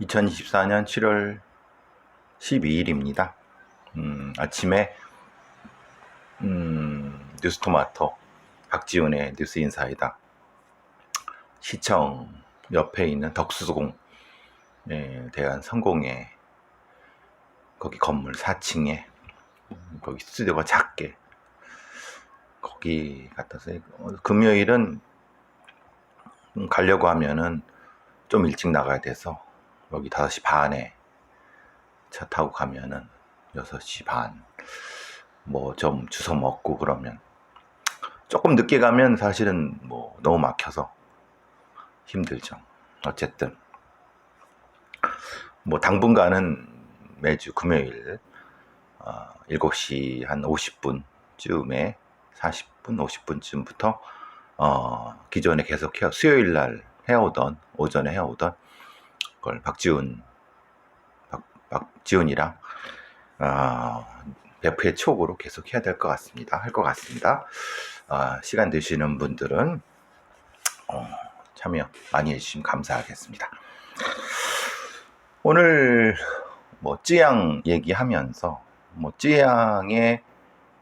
2024년 7월 12일입니다. 음, 아침에 음, 뉴스토마토 박지훈의 뉴스인사이다 시청 옆에 있는 덕수공에 대한 성공회 거기 건물 4층에 거기 스튜디오가 작게 거기 갔다서 금요일은 가려고 하면은 좀 일찍 나가야 돼서 여기 5시 반에 차 타고 가면은 6시 반. 뭐 좀 주워 먹고 그러면 조금 늦게 가면 사실은 뭐 너무 막혀서 힘들죠. 어쨌든 뭐 당분간은 매주 금요일 어, 7시 한 50분쯤에 40분, 50분쯤부터 어, 기존에 계속 해 수요일 날 해오던 오전에 해오던 걸 박지훈 박, 박지훈이랑 어, 베프의 촉으로 계속 해야 될 것 같습니다. 할 것 같습니다. 어, 시간 되시는 분들은 어, 참여 많이 해주시면 감사하겠습니다. 오늘 뭐 찌양 얘기하면서 뭐 찌양의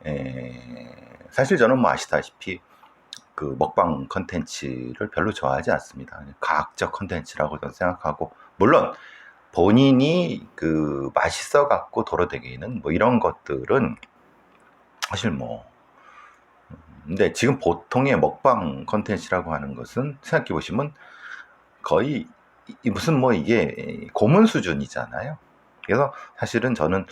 에, 사실 저는 뭐 아시다시피 그 먹방 컨텐츠를 별로 좋아하지 않습니다. 과학적 컨텐츠라고 저는 생각하고 물론 본인이 그 맛있어 갖고 도로되기는 뭐 이런 것들은 사실 뭐 근데 지금 보통의 먹방 컨텐츠라고 하는 것은 생각해 보시면 거의 이- 무슨 뭐 이게 고문 수준이잖아요. 그래서 사실은 저는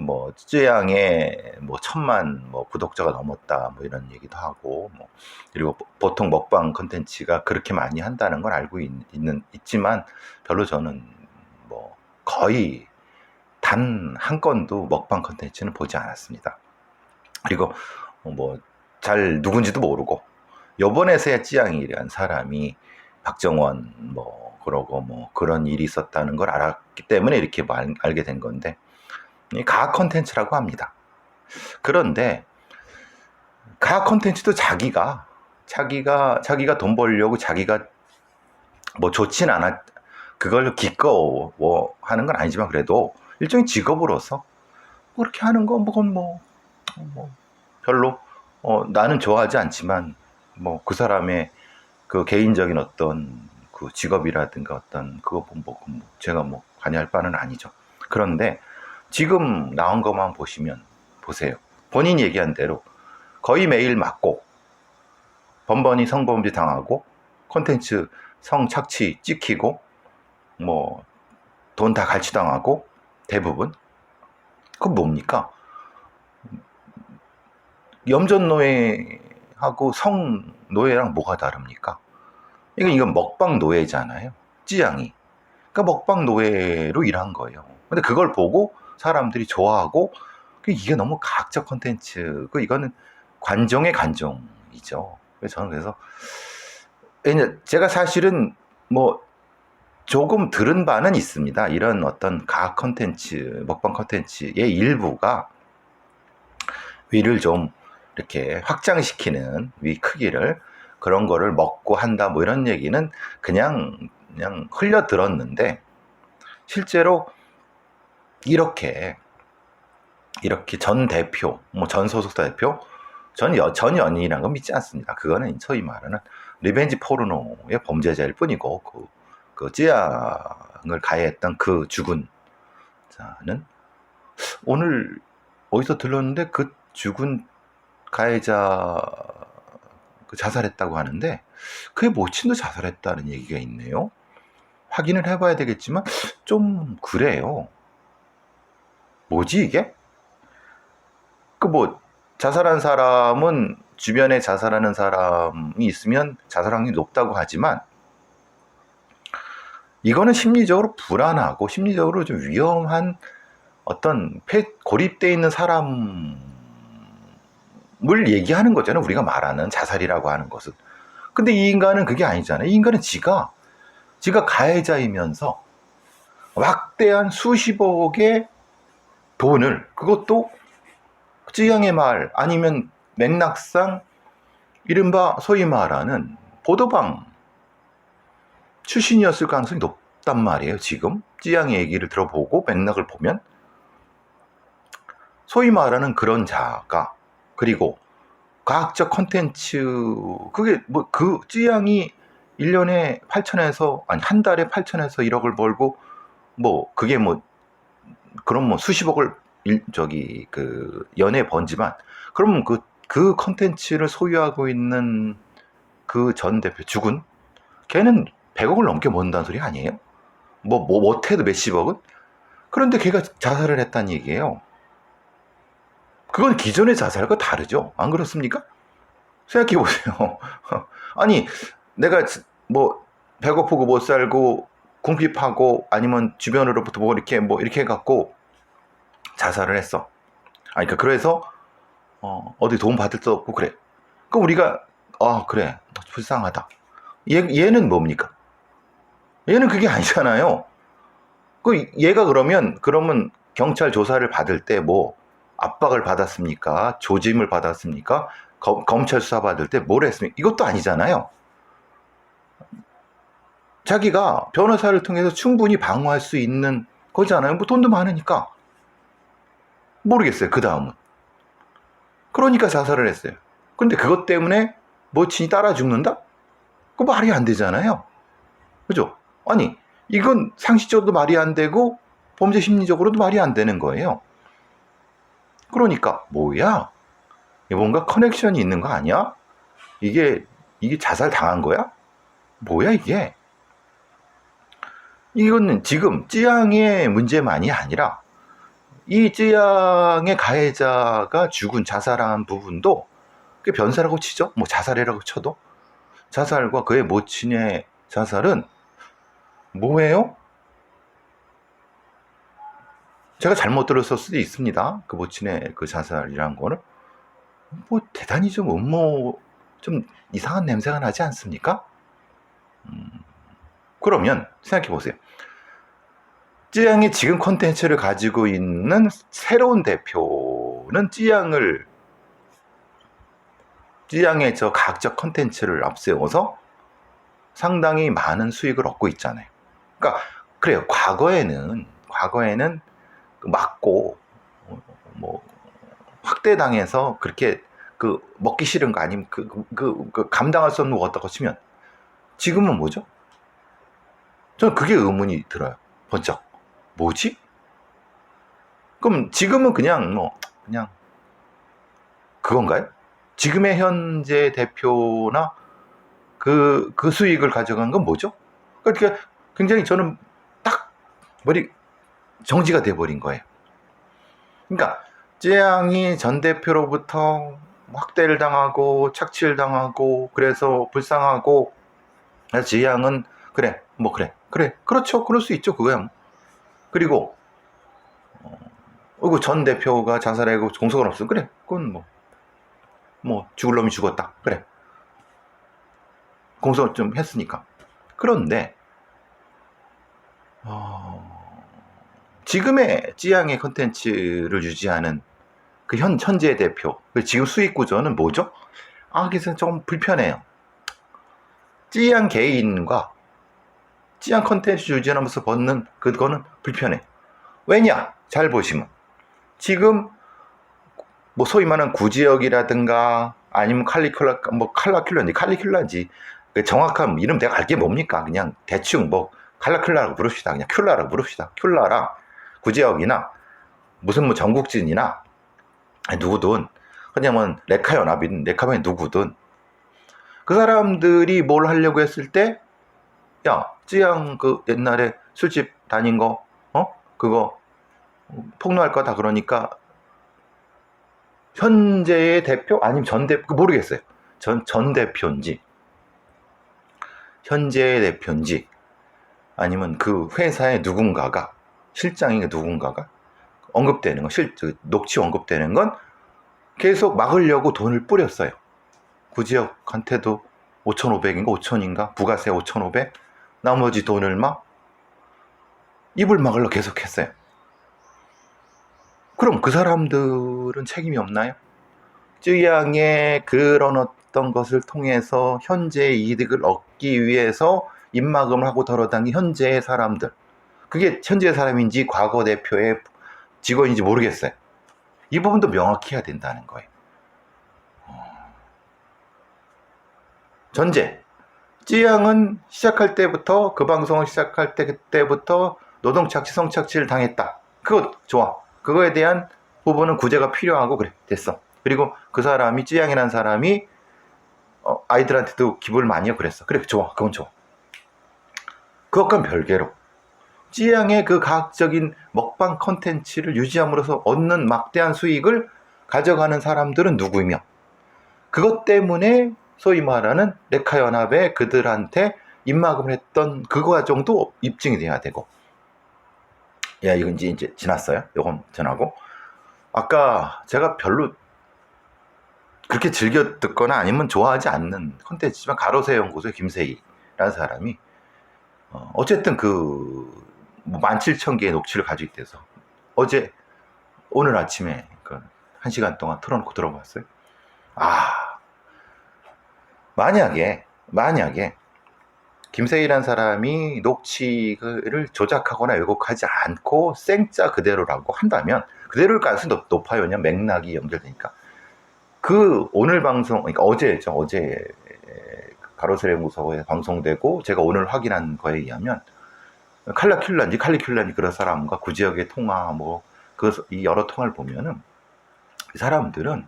뭐 쯔양의 뭐 천만 뭐 구독자가 넘었다 뭐 이런 얘기도 하고 뭐 그리고 보- 보통 먹방 컨텐츠가 그렇게 많이 한다는 걸 알고 있, 는 있지만 별로 저는 뭐 거의 단 한 건도 먹방 컨텐츠는 보지 않았습니다. 그리고 뭐 잘 누군지도 모르고 요번에서야 찌양이라는 사람이 박정원 뭐 그러고 뭐 그런 일이 있었다는 걸 알았기 때문에 이렇게 뭐 알, 알게 된 건데 이 가학 컨텐츠라고 합니다. 그런데 가학 컨텐츠도 자기가 자기가 자기가 돈 벌려고 자기가 뭐 좋진 않았 그걸 기꺼워 하는 건 아니지만 그래도 일종의 직업으로서 뭐 그렇게 하는 건 뭐, 그건 뭐, 뭐 별로 어, 나는 좋아하지 않지만 뭐 그 사람의 그 개인적인 어떤 그 직업이라든가 어떤 그거 뭐, 뭐 제가 뭐 관여할 바는 아니죠. 그런데 지금 나온 것만 보시면 보세요. 본인이 얘기한 대로 거의 매일 맞고 번번이 성범죄 당하고 콘텐츠 성착취 찍히고 뭐 돈 다 갈취당하고 대부분 그 뭡니까? 염전노예하고 성노예랑 뭐가 다릅니까? 이건 이건 먹방 노예잖아요. 찌양이. 그러니까 먹방 노예로 일한 거예요. 근데 그걸 보고 사람들이 좋아하고 그 이게 너무 과학적 컨텐츠. 그 이거는 관종의 관종이죠. 그래서 저는 그래서 제가 사실은 뭐 조금 들은 바는 있습니다. 이런 어떤 과학 컨텐츠, 먹방 컨텐츠의 일부가 위를 좀 이렇게 확장시키는 위 크기를 그런 거를 먹고 한다 뭐 이런 얘기는 그냥 그냥 흘려 들었는데 실제로 이렇게 이렇게 전 대표 뭐 전 소속사 대표 전, 여, 전 연인이라는 건 믿지 않습니다. 그거는 소위 말하는 리벤지 포르노의 범죄자일 뿐이고 그, 그 찌양을 가해했던 그 죽은 자는 오늘 어디서 들렀는데 그 죽은 가해자 그 자살했다고 하는데 그의 모친도 자살했다는 얘기가 있네요. 확인을 해봐야 되겠지만 좀 그래요. 뭐지 이게? 그 뭐 자살한 사람은 주변에 자살하는 사람이 있으면 자살 확률이 높다고 하지만 이거는 심리적으로 불안하고 심리적으로 좀 위험한 어떤 폐, 고립되어 있는 사람을 얘기하는 거잖아요. 우리가 말하는 자살이라고 하는 것은. 근데 이 인간은 그게 아니잖아요. 이 인간은 지가, 지가 가해자이면서 막대한 수십억의 돈을, 그것도 찌양의 말, 아니면 맥락상 이른바 소위 말하는 보도방 출신이었을 가능성이 높, 없단 말이에요. 지금 찌양의 얘기를 들어보고 맥락을 보면 소위 말하는 그런 자가 그리고 과학적 컨텐츠 그게 뭐 그 찌양이 1년에 8천에서 아니 한 달에 8천에서 1억을 벌고 뭐 그게 뭐 그럼 뭐 수십억을 일, 저기 그 연애 번지만 그러면 그 그 컨텐츠를 소유하고 있는 그 전 대표 죽은 걔는 100억을 넘게 번다는 소리 아니에요? 뭐, 뭐 못해도 몇십억은? 그런데 걔가 자살을 했다는 얘기예요. 그건 기존의 자살과 다르죠. 안 그렇습니까? 생각해 보세요. 아니, 내가 뭐 배고프고 못 살고 궁핍하고 아니면 주변으로부터 뭐 이렇게 뭐 이렇게 해갖고 자살을 했어. 아니, 그러니까 그래서 어, 어디 도움 받을 수 없고 그래. 그럼 우리가 아 그래 불쌍하다. 얘 얘는 뭡니까? 얘는 그게 아니잖아요. 그 얘가 그러면 그러면 경찰 조사를 받을 때 뭐 압박을 받았습니까? 조짐을 받았습니까? 검, 검찰 수사 받을 때 뭘 했습니까? 이것도 아니잖아요. 자기가 변호사를 통해서 충분히 방어할 수 있는 거잖아요. 뭐 돈도 많으니까. 모르겠어요. 그 다음은. 그러니까 자살을 했어요. 근데 그것 때문에 모친이 따라 죽는다? 그 말이 안 되잖아요. 그죠? 아니, 이건 상식적으로도 말이 안 되고 범죄 심리적으로도 말이 안 되는 거예요. 그러니까 뭐야? 뭔가 커넥션이 있는 거 아니야? 이게 이게 자살 당한 거야? 뭐야 이게? 이거는 지금 찌양의 문제만이 아니라 이 찌양의 가해자가 죽은 자살한 부분도 그 변사라고 치죠. 뭐 자살이라고 쳐도 자살과 그의 모친의 자살은 뭐예요? 제가 잘못 들었을 수도 있습니다. 그 모친의 그 자살이란 거는 뭐 대단히 좀 음모 좀 이상한 냄새가 나지 않습니까? 음, 그러면 생각해 보세요. 찌양이 지금 콘텐츠를 가지고 있는 새로운 대표는 찌양을 찌양의 저 각적 콘텐츠를 앞세워서 상당히 많은 수익을 얻고 있잖아요. 그러니까 그래요. 과거에는 과거에는 그 맞고 뭐 확대당해서 그렇게 그 먹기 싫은 거 아니면 그, 그, 그, 그 감당할 수 없는 거 어떻고 치면 지금은 뭐죠? 저는 그게 의문이 들어요. 번쩍. 뭐지? 그럼 지금은 그냥 뭐 그냥 그건가요? 지금의 현재 대표나 그, 그 수익을 가져간 건 뭐죠? 그러니까 굉장히 저는 딱 머리 정지가 돼버린 거예요. 그러니까 쯔양이 전 대표로부터 확대를 당하고 착취를 당하고 그래서 불쌍하고 지양은 그래 뭐 그래 그래 그렇죠 그럴 수 있죠 그거야 뭐. 그리고 어, 전 대표가 자살하고 공소가 없어 그래 그건 뭐 뭐 죽을 놈이 죽었다 그래 공소 좀 했으니까 그런데 어, 지금의 찌양의 컨텐츠를 유지하는 그 현, 현재 대표 그 지금 수익 구조는 뭐죠? 아, 그래서 좀 불편해요. 찌양 개인과 찌양 컨텐츠 유지하면서 벗는 그거는 불편해. 왜냐? 잘 보시면 지금 뭐 소위 말하는 구지역이라든가 아니면 칼리큘라 뭐 칼라큘라인지 칼리큘라인지 그 정확한 이름 내가 알게 뭡니까? 그냥 대충 뭐 칼라큘라라고 부릅시다. 그냥 큘라라고 부릅시다. 큘라랑 구지역이나 무슨 뭐 전국진이나 누구든 그냥 뭐 레카 연합이든 레카반이 누구든 그 사람들이 뭘 하려고 했을 때 야, 찌양 그 옛날에 술집 다닌 거, 어? 그거 폭로할 거다 그러니까 현재의 대표 아니면 전 대표 모르겠어요. 전, 전 대표인지 현재의 대표인지 아니면 그 회사의 누군가가 실장이 누군가가 언급되는 건 실, 녹취 언급되는 건 계속 막으려고 돈을 뿌렸어요. 구지역한테도 5,500인가 5,000인가 부가세 5,500 나머지 돈을 막 입을 막으려 계속 했어요. 그럼 그 사람들은 책임이 없나요? 쯔양의 그런 어떤 것을 통해서 현재의 이득을 얻기 위해서 입막음을 하고 돌아다닌 현재의 사람들. 그게 현재의 사람인지 과거 대표의 직원인지 모르겠어요. 이 부분도 명확히 해야 된다는 거예요. 어. 전제. 찌양은 시작할 때부터 그 방송을 시작할 때 그때부터 노동 착취 성 착취를 당했다. 그거 좋아. 그거에 대한 부분은 구제가 필요하고 그래 됐어. 그리고 그 사람이 찌양이라는 사람이 어, 아이들한테도 기부를 많이 하고 그랬어. 그래 좋아. 그건 좋아. 그것과 별개로 찌양의 그 과학적인 먹방 컨텐츠를 유지함으로써 얻는 막대한 수익을 가져가는 사람들은 누구이며 그것 때문에 소위 말하는 레카 연합에 그들한테 입막음을 했던 그 과정도 입증이 돼야 되고. 야 이건 이제, 이제 지났어요? 요건 전하고. 아까 제가 별로 그렇게 즐겨 듣거나 아니면 좋아하지 않는 컨텐츠지만 가로세 연구소의 김세희라는 사람이 어, 어쨌든 그 17,000개의 뭐 녹취를 가지고 있대서 어제 오늘 아침에 그 1시간 동안 틀어놓고 들어봤어요. 아 만약에 만약에 김세희란 사람이 녹취를 조작하거나 왜곡하지 않고 생짜 그대로라고 한다면 그대로일 가능성이 높아요. 왜냐 맥락이 연결되니까. 그 오늘 방송, 그러니까 어제죠. 어제 가로세레 무서워에 방송되고 제가 오늘 확인한 거에 의하면 칼라큘란지 칼리큘란지 그런 사람과 그 지역의 통화 뭐 그 이 여러 통화를 보면은 이 사람들은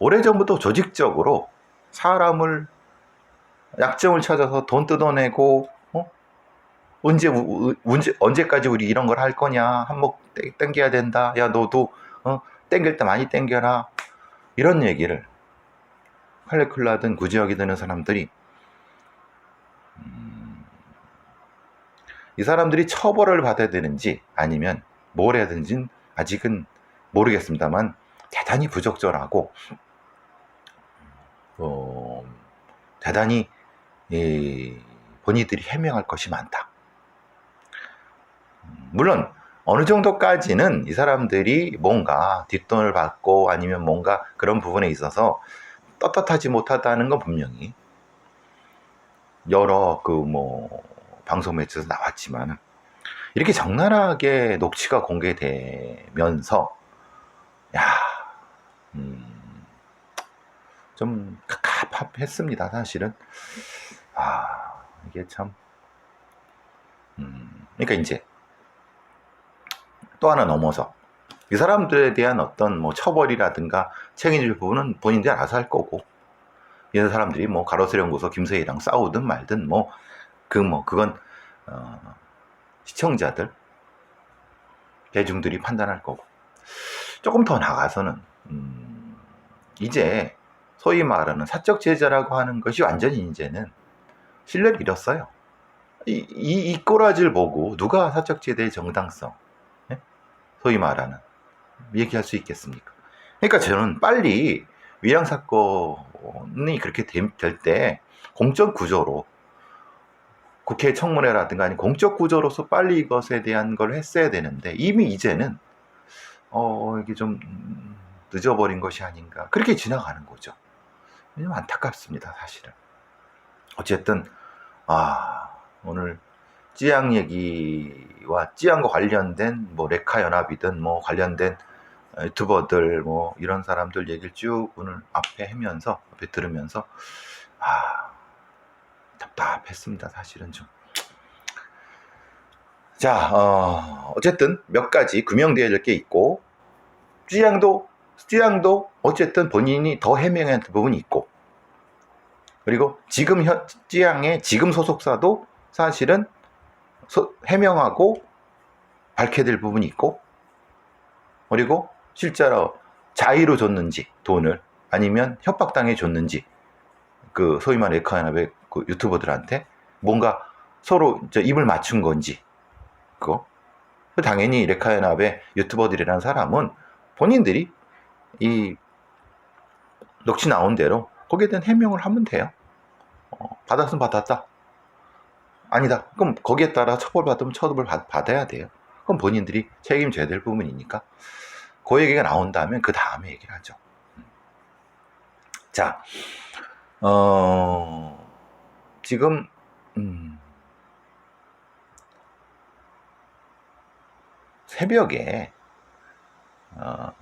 오래전부터 조직적으로 사람을 약점을 찾아서 돈 뜯어내고 어? 언제 언제 언제까지 우리 이런 걸 할 거냐 한몫 땡겨야 된다 야 너도 어? 땡길 때 많이 땡겨라 이런 얘기를 칼레클라든 구지역이 되는 사람들이 음, 이 사람들이 처벌을 받아야 되는지 아니면 뭘 해야 되는지는 아직은 모르겠습니다만 대단히 부적절하고 어, 대단히 예, 본인들이 해명할 것이 많다. 물론 어느 정도까지는 이 사람들이 뭔가 뒷돈을 받고 아니면 뭔가 그런 부분에 있어서 떳떳하지 못하다는 건 분명히 여러 그 뭐 방송 매체에서 나왔지만 이렇게 적나라하게 녹취가 공개되면서 야, 음, 좀 갑갑했습니다 사실은. 아, 이게 참. 음, 그러니까 이제 또 하나 넘어서 이 사람들에 대한 어떤 뭐 처벌이라든가 책임질 부분은 본인들이 알아서 할 거고 이런 사람들이 뭐 가로세 연구소 김세희랑 싸우든 말든 뭐 그뭐 뭐 그 건 어, 시청자들 대중들이 판단할 거고 조금 더 나가서는 음, 이제 소위 말하는 사적 제자라고 하는 것이 완전히 이제는 신뢰를 잃었어요. 이, 이, 이 꼬라지를 보고 누가 사적 제대의 정당성, 예? 소위 말하는 얘기할 수 있겠습니까? 그러니까 저는 빨리 위량 사건이 그렇게 될 때 공적 구조로 국회 청문회라든가 아니 공적 구조로서 빨리 이것에 대한 걸 했어야 되는데 이미 이제는 어 이게 좀 늦어버린 것이 아닌가 그렇게 지나가는 거죠. 안타깝습니다 사실은. 어쨌든 아 오늘 찌양 얘기와 찌양과 관련된 뭐 레카 연합이든 뭐 관련된 유튜버들 뭐 이런 사람들 얘기를 쭉 오늘 앞에 하면서 앞에 들으면서 아 답답했습니다 사실은 좀. 자 어, 어쨌든 몇 가지 규명되어야 될 게 있고 찌양도 찌양도 어쨌든 본인이 더 해명해야 할 부분이 있고 그리고 지금 현, 찌양의 지금 소속사도 사실은 소, 해명하고 밝혀야 될 부분이 있고, 그리고 실제로 자의로 줬는지, 돈을, 아니면 협박당해 줬는지, 그 소위 말하는 에카연합의 그 유튜버들한테 뭔가 서로 입을 맞춘 건지, 그거. 당연히 레카연합의 유튜버들이라는 사람은 본인들이 이 녹취 나온 대로 거기에 대한 해명을 하면 돼요. 어, 받았으면 받았다. 아니다. 그럼 거기에 따라 처벌받으면 처벌을 받아야 돼요. 그럼 본인들이 책임져야 될 부분이니까. 그 얘기가 나온다면 그 다음에 얘기를 하죠. 자, 어, 지금, 음, 새벽에, 어,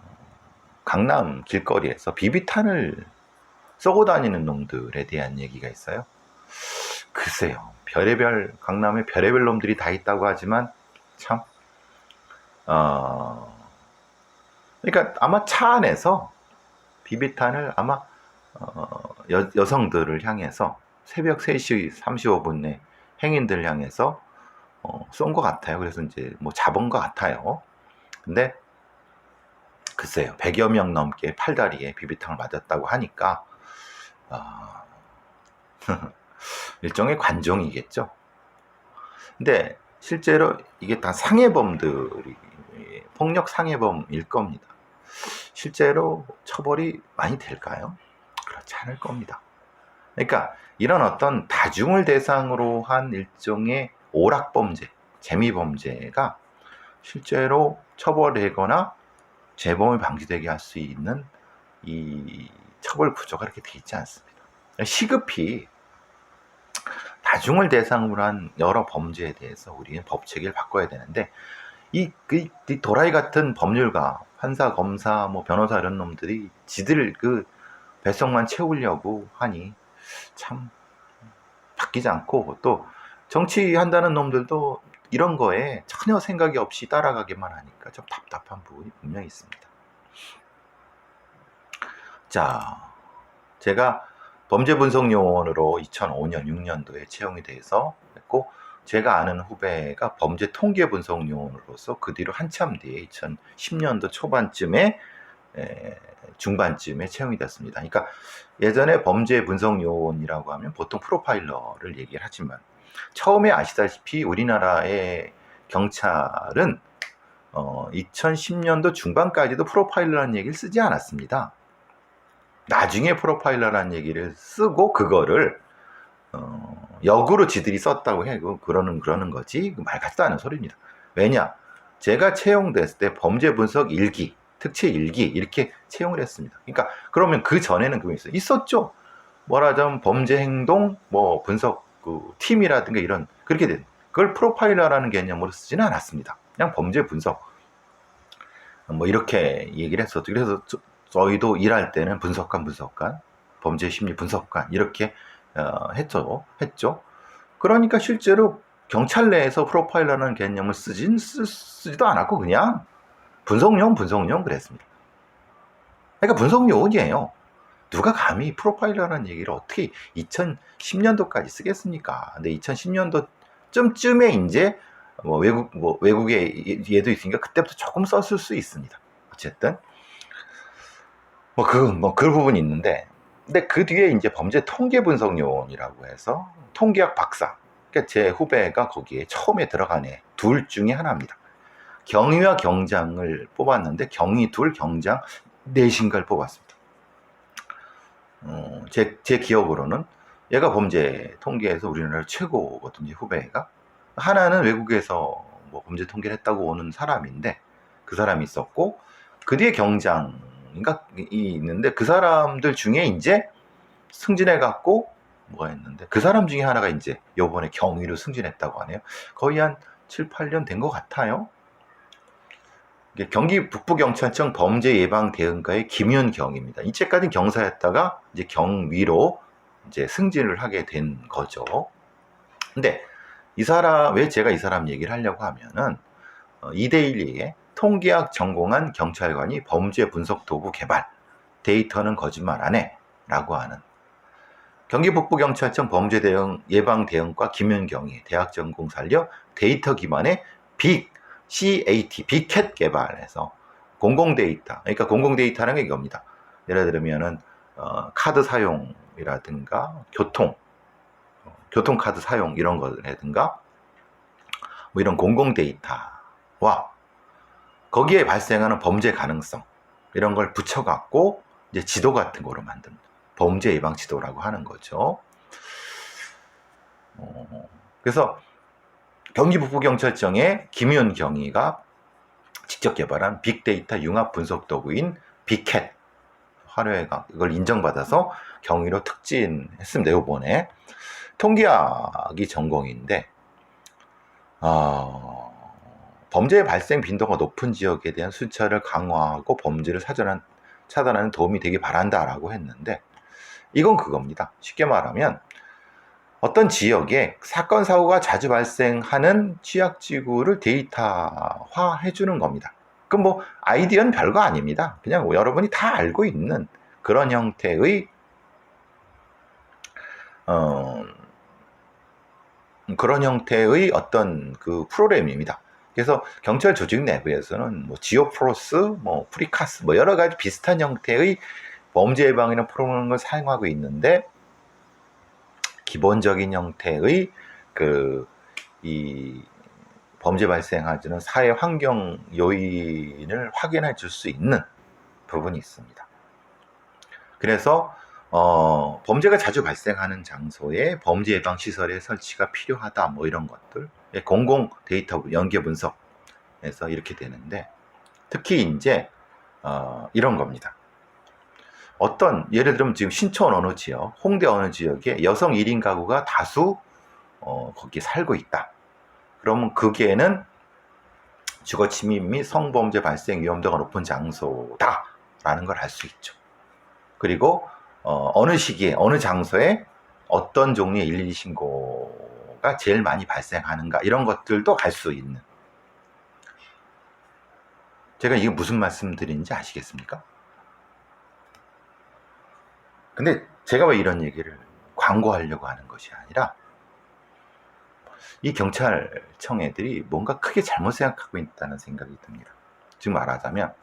강남 길거리에서 비비탄을 쏘고 다니는 놈들에 대한 얘기가 있어요. 글쎄요, 별의별 강남에 별의별 놈들이 다 있다고 하지만 참, 어, 그러니까 아마 차 안에서 비비탄을 아마 어, 여, 여성들을 향해서 새벽 3시 35분에 행인들을 향해서 어, 쏜것 같아요. 그래서 이제 뭐 잡은 것 같아요. 근데 글쎄요, 100여 명 넘게 팔다리에 비비탄을 맞았다고 하니까 어, 일종의 관종이겠죠. 근데 실제로 이게 다 상해범들이 폭력 상해범일 겁니다. 실제로 처벌이 많이 될까요? 그렇지 않을 겁니다. 그러니까 이런 어떤 다중을 대상으로 한 일종의 오락범죄, 재미범죄가 실제로 처벌되거나 재범이 방지되게 할 수 있는 이 처벌 구조가 그렇게 돼 있지 않습니다. 시급히 다중을 대상으로 한 여러 범죄에 대해서 우리는 법 체계를 바꿔야 되는데 이, 그, 이 도라이 같은 법률가, 판사, 검사, 뭐 변호사 이런 놈들이 지들 그 배속만 채우려고 하니 참 바뀌지 않고 또 정치한다는 놈들도 이런 거에 전혀 생각이 없이 따라가기만 하니까 좀 답답한 부분이 분명히 있습니다. 자, 제가 범죄 분석 요원으로 2005년, 6년도에 채용이 돼서 했고 제가 아는 후배가 범죄 통계 분석 요원으로서 그 뒤로 한참 뒤에 2010년도 초반쯤에 에, 중반쯤에 채용이 됐습니다. 그러니까 예전에 범죄 분석 요원이라고 하면 보통 프로파일러를 얘기를 하지만 처음에 아시다시피 우리나라의 경찰은 어, 2010년도 중반까지도 프로파일러라는 얘기를 쓰지 않았습니다. 나중에 프로파일러라는 얘기를 쓰고 그거를 어, 역으로 지들이 썼다고 해. 그 그러는 그러는 거지. 그말 같지도 않은 소리입니다. 왜냐? 제가 채용됐을 때 범죄 분석 일기, 특채 일기 이렇게 채용을 했습니다. 그러니까 그러면 그 전에는 그게 있어요. 있었죠. 뭐라자면 범죄 행동 뭐 분석 그 팀이라든가 이런 그렇게 된 그걸 프로파일러라는 개념으로 쓰지는 않았습니다. 그냥 범죄 분석 뭐 이렇게 얘기를 했었죠. 그래서 저희도 일할 때는 분석관 분석관 범죄 심리 분석관 이렇게 어, 했죠. 했죠. 그러니까 실제로 경찰 내에서 프로파일러라는 개념을 쓰진 쓰, 쓰지도 않았고 그냥 분석용 분석용 그랬습니다. 그러니까 분석용이에요. 누가 감히 프로파일러라는 얘기를 어떻게 2010년도까지 쓰겠습니까? 근데 2010년도쯤쯤에 이제 뭐 외국 뭐 외국에 얘도 있으니까 그때부터 조금 썼을 수 있습니다. 어쨌든 뭐그뭐그 뭐 그 부분이 있는데 근데 그 뒤에 이제 범죄 통계 분석 요원이라고 해서 통계학 박사 그러니까 제 후배가 거기에 처음에 들어간 애 둘 중에 하나입니다. 경위와 경장을 뽑았는데 경위 둘 경장 넷인가를 뽑았습니다. 어, 제, 제 기억으로는 얘가 범죄 통계에서 우리나라 최고거든요, 후배가. 하나는 외국에서 뭐 범죄 통계를 했다고 오는 사람인데 그 사람이 있었고 그 뒤에 경장 인가 이 있는데 그 사람들 중에 이제 승진해 갖고 뭐가 있는데 그 사람 중에 하나가 이제 요번에 경위로 승진했다고 하네요. 거의 한 7, 8년 된 것 같아요. 경기 북부경찰청 범죄 예방 대응과의 김윤경입니다. 이때까지 경사였다가 이제 경위로 이제 승진을 하게 된 거죠. 근데 이 사람, 왜 제가 이 사람 얘기를 하려고 하면은, 어, 이데일리에 통계학 전공한 경찰관이 범죄 분석 도구 개발, 데이터는 거짓말 안 해. 라고 하는 경기 북부경찰청 범죄대응 예방대응과 김윤경이 대학 전공 살려 데이터 기반의 빅 CAT, 빅캣 개발해서 공공 데이터, 그러니까 공공 데이터라는 게 이겁니다. 예를 들면은 어, 카드 사용이라든가 교통, 어, 교통 카드 사용 이런 거라든가 뭐 이런 공공 데이터와 거기에 발생하는 범죄 가능성 이런 걸 붙여갖고 이제 지도 같은 거로 만듭니다. 범죄 예방 지도라고 하는 거죠. 어, 그래서 경기 북부경찰청의 김윤 경위가 직접 개발한 빅데이터 융합 분석 도구인 빅캣 화려해가 이걸 인정받아서 경위로 특진했습니다. 이번에 통계학이 전공인데 어, 범죄의 발생 빈도가 높은 지역에 대한 수사를 강화하고 범죄를 사전한, 차단하는 도움이 되기 바란다라고 했는데 이건 그겁니다. 쉽게 말하면 어떤 지역에 사건 사고가 자주 발생하는 취약 지구를 데이터화 해 주는 겁니다. 그럼 뭐 아이디어는 별거 아닙니다. 그냥 여러분이 다 알고 있는 그런 형태의 어, 그런 형태의 어떤 그 프로그램입니다. 그래서 경찰 조직 내부에서는 뭐 지오프로스, 뭐 프리카스, 뭐 여러 가지 비슷한 형태의 범죄 예방이나 프로그램을 사용하고 있는데 기본적인 형태의 그 이 범죄 발생하는 사회 환경 요인을 확인해 줄 수 있는 부분이 있습니다. 그래서 어, 범죄가 자주 발생하는 장소에 범죄 예방 시설의 설치가 필요하다 뭐 이런 것들 예, 공공 데이터 연계 분석에서 이렇게 되는데 특히 이제 어, 이런 겁니다. 어떤 예를 들면 지금 신촌 어느 지역, 홍대 어느 지역에 여성 1인 가구가 다수 어, 거기 살고 있다. 그러면 거기에는 주거 침입 및 성범죄 발생 위험도가 높은 장소다라는 걸 알 수 있죠. 그리고 어, 느 시기에 어느 장소에 어떤 종류의 112 신고가 제일 많이 발생하는가 이런 것들도 알 수 있는 제가 이게 무슨 말씀드리는지 아시겠습니까? 근데 제가 왜 이런 얘기를 광고하려고 하는 것이 아니라 이 경찰청 애들이 뭔가 크게 잘못 생각하고 있다는 생각이 듭니다. 지금 말하자면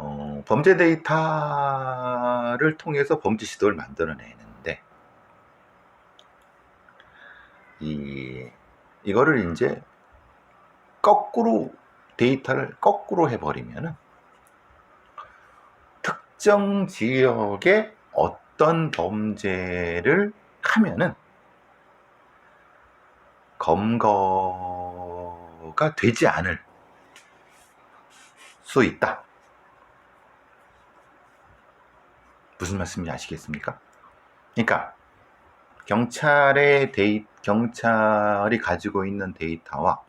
어, 범죄 데이터를 통해서 범죄 시도를 만들어내는데 이 이거를 이제 거꾸로 데이터를 거꾸로 해버리면은 특정 지역에 어떤 범죄를 하면은 검거가 되지 않을 수 있다. 무슨 말씀인지 아시겠습니까? 그러니까 경찰의 데이 경찰이 가지고 있는 데이터와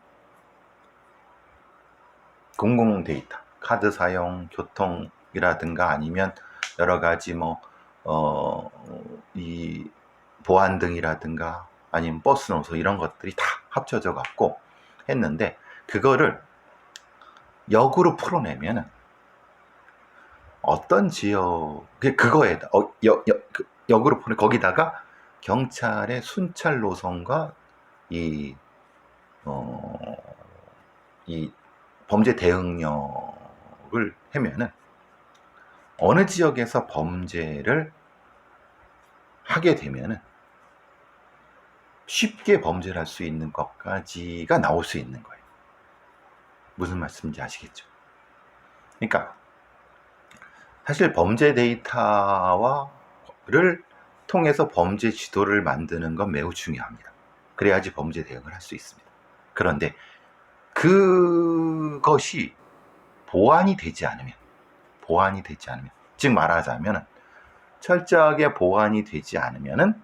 공공 데이터, 카드 사용, 교통이라든가 아니면 여러 가지 뭐, 어, 이 보안 등이라든가 아니면 버스 노소 이런 것들이 다 합쳐져 갖고 했는데 그거를 역으로 풀어내면은 어떤 지역 그 그거에 어, 역, 역, 그 역으로 보내 거기다가 경찰의 순찰 노선과 이 어, 이 범죄 대응력을 하면은 어느 지역에서 범죄를 하게 되면은 쉽게 범죄를 할 수 있는 것까지가 나올 수 있는 거예요. 무슨 말씀인지 아시겠죠? 그러니까 사실 범죄 데이터와를 통해서 범죄 지도를 만드는 건 매우 중요합니다. 그래야지 범죄 대응을 할 수 있습니다. 그런데 그것이 보완이 되지 않으면, 보완이 되지 않으면, 즉 말하자면 철저하게 보완이 되지 않으면은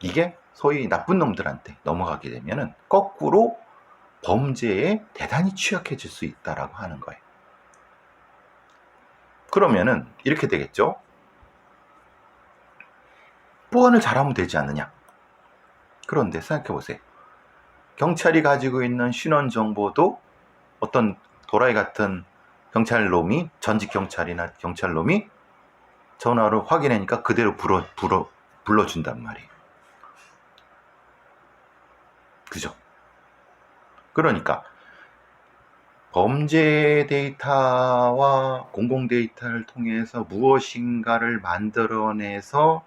이게 소위 나쁜 놈들한테 넘어가게 되면은 거꾸로 범죄에 대단히 취약해질 수 있다라고 하는 거예요. 그러면은 이렇게 되겠죠. 보안을 잘하면 되지 않느냐. 그런데 생각해 보세요. 경찰이 가지고 있는 신원 정보도 어떤 도라이 같은 경찰놈이 전직 경찰이나 경찰놈이 전화로 확인하니까 그대로 불어, 불어, 불러준단 말이에요. 그죠? 그러니까 범죄 데이터와 공공 데이터를 통해서 무엇인가를 만들어내서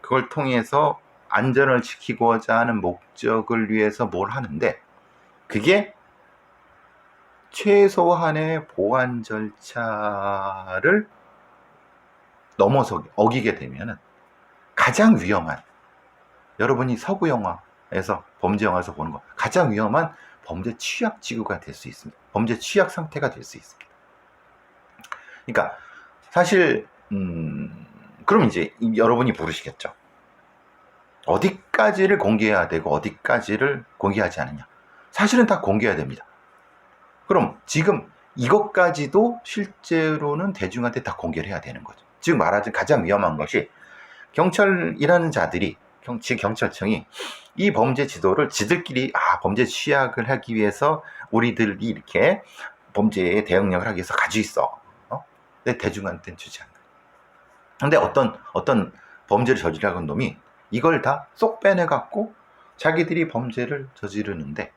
그걸 통해서 안전을 지키고자 하는 목적을 위해서 뭘 하는데 그게 최소한의 보안 절차를 넘어서 어기게 되면은 가장 위험한 여러분이 서구 영화에서 범죄 영화에서 보는 거 가장 위험한 범죄 취약 지구가 될 수 있습니다. 범죄 취약 상태가 될 수 있습니다. 그러니까 사실 음, 그럼 이제 여러분이 부르시겠죠. 어디까지를 공개해야 되고 어디까지를 공개하지 않느냐. 사실은 다 공개해야 됩니다. 그럼 지금 이것까지도 실제로는 대중한테 다 공개를 해야 되는 거죠. 즉 말하자면 가장 위험한 것이 경찰이라는 자들이 경, 즉 경찰청이 이 범죄 지도를 지들끼리 아 범죄 취약을 하기 위해서 우리들이 이렇게 범죄에 대응력을 하기 위해서 가지고 있어. 어? 근데 대중한테는 주지 않는. 근데 어떤 어떤 범죄를 저지르는 놈이 이걸 다 쏙 빼내 갖고 자기들이 범죄를 저지르는데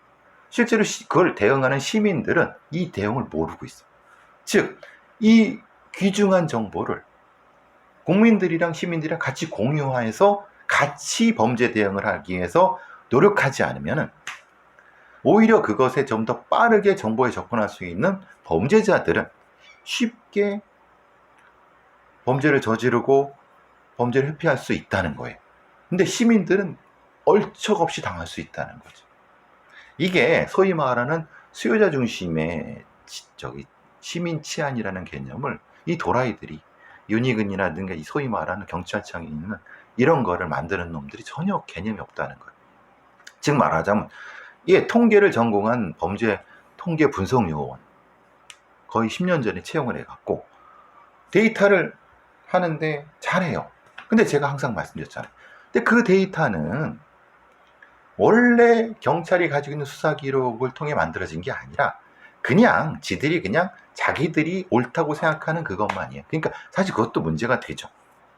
실제로 시- 그걸 대응하는 시민들은 이 대응을 모르고 있어. 즉, 이 귀중한 정보를 국민들이랑 시민들이랑 같이 공유해서 같이 범죄 대응을 하기 위해서 노력하지 않으면 오히려 그것에 좀 더 빠르게 정보에 접근할 수 있는 범죄자들은 쉽게 범죄를 저지르고 범죄를 회피할 수 있다는 거예요. 근데 시민들은 얼척없이 당할 수 있다는 거죠. 이게 소위 말하는 수요자 중심의 치- 저기 시민 치안이라는 개념을 이 도라이들이 윤희근이라든가 이 소위 말하는 경찰청에 있는 이런 거를 만드는 놈들이 전혀 개념이 없다는 거예요. 즉 말하자면 이게 통계를 전공한 범죄 통계 분석 요원 거의 10년 전에 채용을 해갖고 데이터를 하는데 잘해요. 근데 제가 항상 말씀드렸잖아요. 근데 그 데이터는 원래 경찰이 가지고 있는 수사 기록을 통해 만들어진 게 아니라 그냥 지들이 그냥 자기들이 옳다고 생각하는 그것만이에요. 그러니까 사실 그것도 문제가 되죠.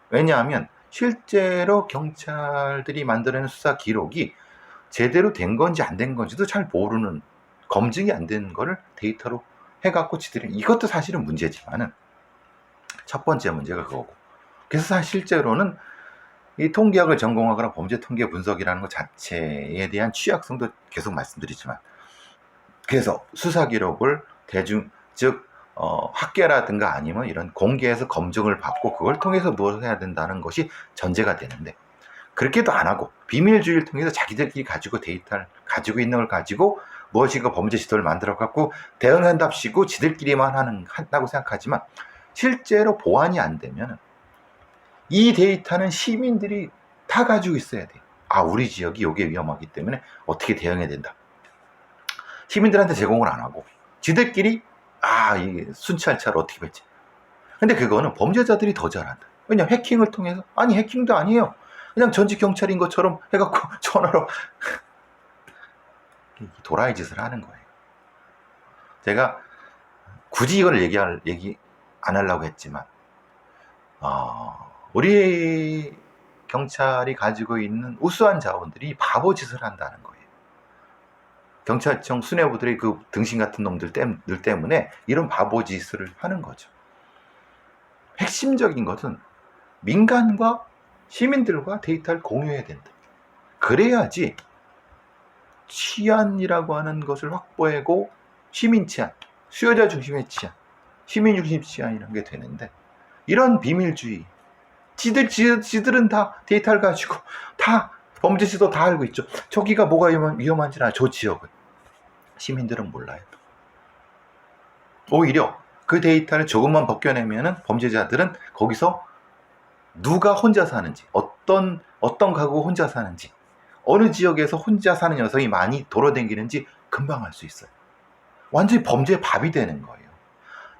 왜냐하면 실제로 경찰들이 만들어낸 수사 기록이 제대로 된 건지 안 된 건지도 잘 모르는 검증이 안 되는 거를 데이터로 해갖고 지들이 이것도 사실은 문제지만은 첫 번째 문제가 그거고. 그래서 사실 실제로는 이 통계학을 전공하거나 범죄 통계 분석이라는 것 자체에 대한 취약성도 계속 말씀드리지만 그래서 수사 기록을 대중 즉 어, 학계라든가 아니면 이런 공개해서 검증을 받고 그걸 통해서 무엇을 해야 된다는 것이 전제가 되는데 그렇게도 안 하고 비밀주의를 통해서 자기들끼리 가지고 데이터를 가지고 있는 걸 가지고 무엇인가 범죄 지도를 만들어 갖고 대응한답시고 지들끼리만 하는 한다고 생각하지만 실제로 보완이 안 되면 이 데이터는 시민들이 다 가지고 있어야 돼요. 아, 우리 지역이 이게 위험하기 때문에 어떻게 대응해야 된다. 시민들한테 제공을 안 하고 지들끼리 아, 이 순찰차를 어떻게 맺지. 근데 그거는 범죄자들이 더 잘한다. 왜냐 해킹을 통해서 아니 해킹도 아니에요. 그냥 전직 경찰인 것처럼 해갖고 전화로 도라이 짓을 하는 거예요. 제가 굳이 이걸 얘기할 얘기 안 하려고 했지만 어, 우리 경찰이 가지고 있는 우수한 자원들이 바보 짓을 한다는 거예요. 경찰청 수뇌부들의 그 등신 같은 놈들 때문에 이런 바보 짓을 하는 거죠. 핵심적인 것은 민간과 시민들과 데이터를 공유해야 된다. 그래야지 치안이라고 하는 것을 확보하고 시민 치안, 수요자 중심의 치안, 시민 중심 치안이라는 게 되는데 이런 비밀주의 지들, 지, 지들은 다 데이터를 가지고 다 범죄 지도 다 알고 있죠. 저기가 뭐가 위험한, 위험한지 나저 지역은 시민들은 몰라요. 오히려 그 데이터를 조금만 벗겨내면은 범죄자들은 거기서 누가 혼자 사는지, 어떤 어떤 가구 혼자 사는지, 어느 지역에서 혼자 사는 여성이 많이 돌아다니는지 금방 알 수 있어요. 완전히 범죄의 밥이 되는 거예요.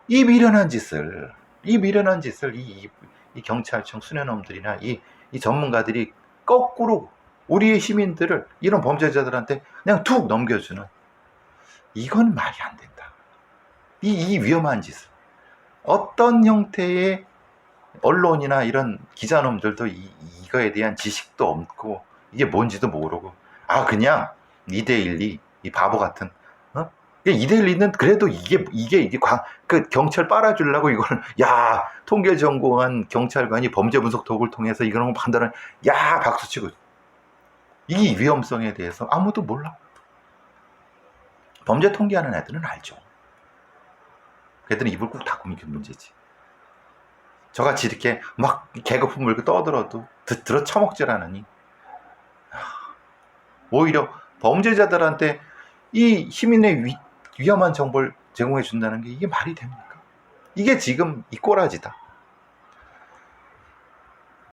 이 미련한 짓을, 이 미련한 짓을 이, 이- 이 경찰청 수뇌놈들이나 이, 이 전문가들이 거꾸로 우리의 시민들을 이런 범죄자들한테 그냥 툭 넘겨주는 이건 말이 안 된다. 이, 이 위험한 짓을 어떤 형태의 언론이나 이런 기자놈들도 이, 이거에 대한 지식도 없고 이게 뭔지도 모르고 아 그냥 2대1이 이 바보 같은 어? 2대1은 그래도 이게 이게 이게 광, 그 경찰 빨아주려고 이걸 야 통계 전공한 경찰관이 범죄 분석 도구를 통해서 이런 거 판단을 야 박수치고 이 위험성에 대해서 아무도 몰라 범죄 통계하는 애들은 알죠 걔들은 입을 꾹 닫고 게 문제지 저같이 이렇게 막 개거품 물고 떠들어도 드- 들어 처먹질 않으니 오히려 범죄자들한테 이 시민의 위, 위험한 정보를 제공해 준다는 게 이게 말이 됩니까? 이게 지금 이 꼬라지다.